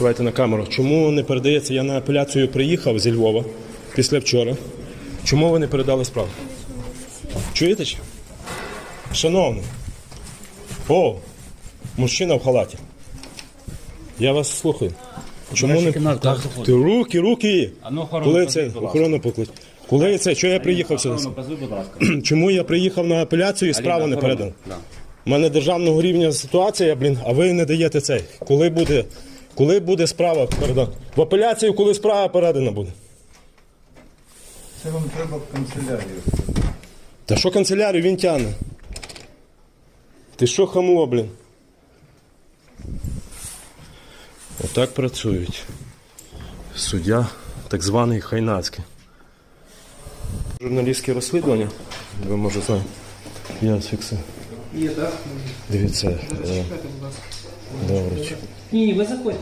доставайте на камеру. Чому не передається? Я на апеляцію приїхав зі Львова після вчора. Чому ви не передали справу? Чуєте? чи? Шановний. О, мужчина в халаті. Я вас слухаю. Чому не так, ти руки, руки. А ну, Коли це охорону поклич? Коли це? Чого я приїхав сюди? Чому я приїхав на апеляцію і справа не? Да. У мене державного рівня ситуація, блін, а ви не даєте цей. Коли буде, коли буде справа передана? В апеляцію, коли справа передана буде? Це вам треба в канцелярію. Та що канцелярію він тягне? Ти що хамло, блін? Отак працюють. Суддя, так званий Хайнацький. Журналістське розслідування, ви може знаєте. Я фіксую. Є, так? Дивіться. е, Добре. Ні, ні, ви заходьте.